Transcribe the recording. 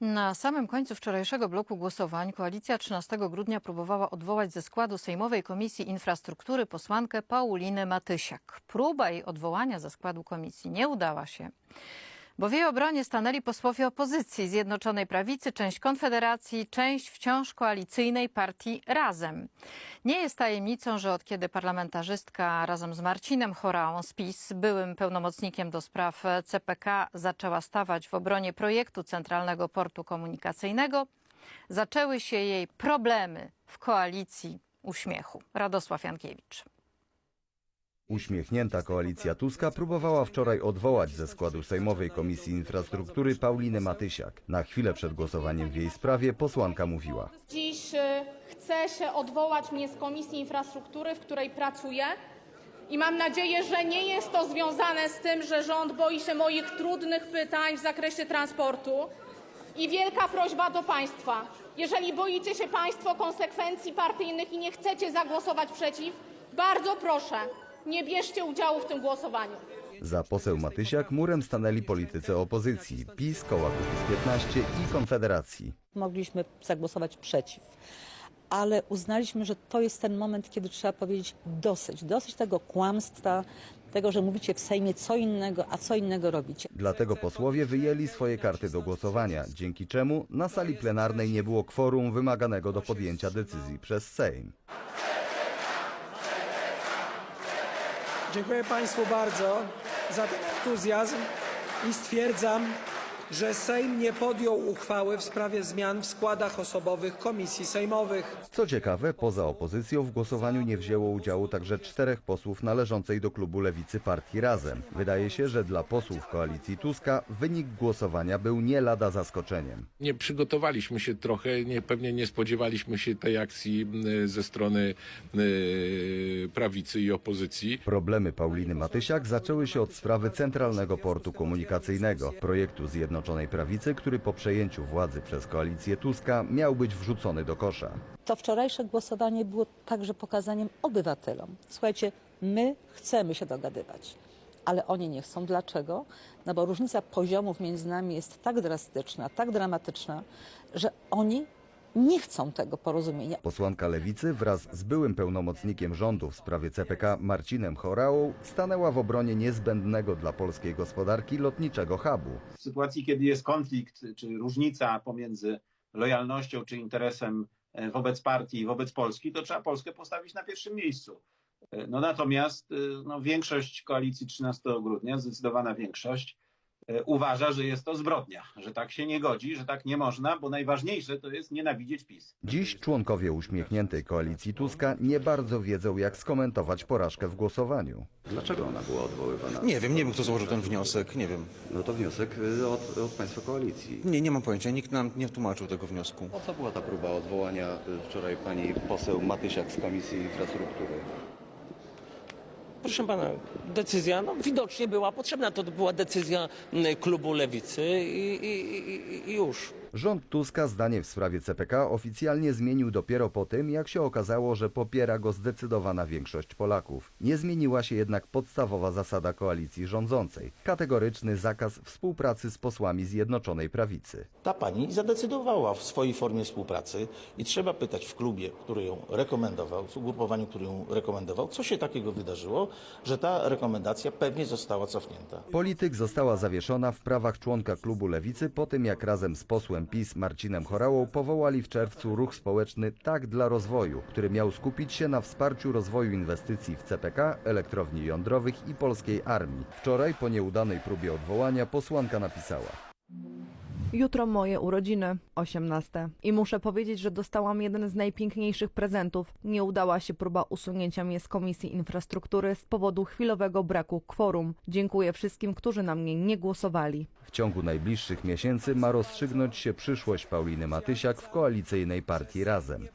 Na samym końcu wczorajszego bloku głosowań koalicja 13 grudnia próbowała odwołać ze składu Sejmowej Komisji Infrastruktury posłankę Paulinę Matysiak. Próba jej odwołania ze składu komisji nie udała się, bo w jej obronie stanęli posłowie opozycji Zjednoczonej Prawicy, część Konfederacji, część wciąż koalicyjnej partii Razem. Nie jest tajemnicą, że od kiedy parlamentarzystka razem z Marcinem Choraą z PiS, byłym pełnomocnikiem do spraw CPK, zaczęła stawać w obronie projektu Centralnego Portu Komunikacyjnego, zaczęły się jej problemy w koalicji uśmiechu. Radosław Jankiewicz. Uśmiechnięta koalicja Tuska próbowała wczoraj odwołać ze składu Sejmowej Komisji Infrastruktury Paulinę Matysiak. Na chwilę przed głosowaniem w jej sprawie posłanka mówiła. Dziś y, chce się odwołać mnie z Komisji Infrastruktury, w której pracuję. I mam nadzieję, że nie jest to związane z tym, że rząd boi się moich trudnych pytań w zakresie transportu. I wielka prośba do Państwa. Jeżeli boicie się Państwo konsekwencji partyjnych i nie chcecie zagłosować przeciw, bardzo proszę, nie bierzcie udziału w tym głosowaniu. Za poseł Matysiak murem stanęli politycy opozycji PiS, Koła Kukiz 15 i Konfederacji. mogliśmy zagłosować przeciw. Ale uznaliśmy, że to jest ten moment, kiedy trzeba powiedzieć dosyć. Dosyć tego kłamstwa, tego, że mówicie w Sejmie co innego, a co innego robicie. Dlatego posłowie wyjęli swoje karty do głosowania, dzięki czemu na sali plenarnej nie było kworum wymaganego do podjęcia decyzji przez Sejm. Dziękuję Państwu bardzo za ten entuzjazm i stwierdzam, że Sejm nie podjął uchwały w sprawie zmian w składach osobowych komisji sejmowych. Co ciekawe, poza opozycją w głosowaniu nie wzięło udziału także czterech posłów należącej do klubu lewicy partii Razem. Wydaje się, że dla posłów koalicji Tuska wynik głosowania był nie lada zaskoczeniem. nie przygotowaliśmy się trochę, nie, pewnie nie spodziewaliśmy się tej akcji ze strony y, prawicy i opozycji. Problemy Pauliny Matysiak zaczęły się od sprawy Centralnego Portu Komunikacyjnego, projektu Zjednoczonej Prawicy, który po przejęciu władzy przez koalicję Tuska miał być wrzucony do kosza. To wczorajsze głosowanie było także pokazaniem obywatelom. Słuchajcie, my chcemy się dogadywać, ale oni nie chcą. Dlaczego? No bo różnica poziomów między nami jest tak drastyczna, tak dramatyczna, że oni nie chcą tego porozumienia. Posłanka Lewicy wraz z byłym pełnomocnikiem rządu w sprawie CPK Marcinem Chorałą stanęła w obronie niezbędnego dla polskiej gospodarki lotniczego hubu. w sytuacji, kiedy jest konflikt czy różnica pomiędzy lojalnością czy interesem e, wobec partii i wobec Polski, to trzeba Polskę postawić na pierwszym miejscu. E, No natomiast e, no, większość koalicji 13 grudnia, zdecydowana większość, uważa, że jest to zbrodnia, że tak się nie godzi, że tak nie można, bo najważniejsze to jest nienawidzieć PiS. Dziś członkowie uśmiechniętej koalicji Tuska nie bardzo wiedzą, jak skomentować porażkę w głosowaniu. Dlaczego ona była odwoływana? Nie wiem, nie wiem kto złożył ten wniosek, nie wiem. No to wniosek y, od, od państwa koalicji. Nie, nie mam pojęcia, nikt nam nie tłumaczył tego wniosku. Po co była ta próba odwołania y, wczoraj pani poseł Matysiak z Komisji Infrastruktury? Proszę pana, decyzja no, widocznie była potrzebna. To była decyzja mm, klubu lewicy i, i, i, i już. Rząd Tuska zdanie w sprawie CPK oficjalnie zmienił dopiero po tym, jak się okazało, że popiera go zdecydowana większość Polaków. Nie zmieniła się jednak podstawowa zasada koalicji rządzącej kategoryczny zakaz współpracy z posłami Zjednoczonej Prawicy. Ta pani zadecydowała w swojej formie współpracy i trzeba pytać w klubie, który ją rekomendował, w ugrupowaniu, który ją rekomendował, co się takiego wydarzyło, że ta rekomendacja pewnie została cofnięta. Polityk została zawieszona w prawach członka klubu Lewicy po tym, jak razem z posłem PiS Marcinem Chorałą powołali w czerwcu ruch społeczny Tak dla rozwoju, który miał skupić się na wsparciu rozwoju inwestycji w CPK, elektrowni jądrowych i polskiej armii. Wczoraj po nieudanej próbie odwołania posłanka napisała. Jutro moje urodziny, 18. I muszę powiedzieć, że dostałam jeden z najpiękniejszych prezentów. Nie udała się próba usunięcia mnie z Komisji Infrastruktury z powodu chwilowego braku kworum. Dziękuję wszystkim, którzy na mnie nie głosowali. W ciągu najbliższych miesięcy ma rozstrzygnąć się przyszłość Pauliny Matysiak w koalicyjnej partii Razem.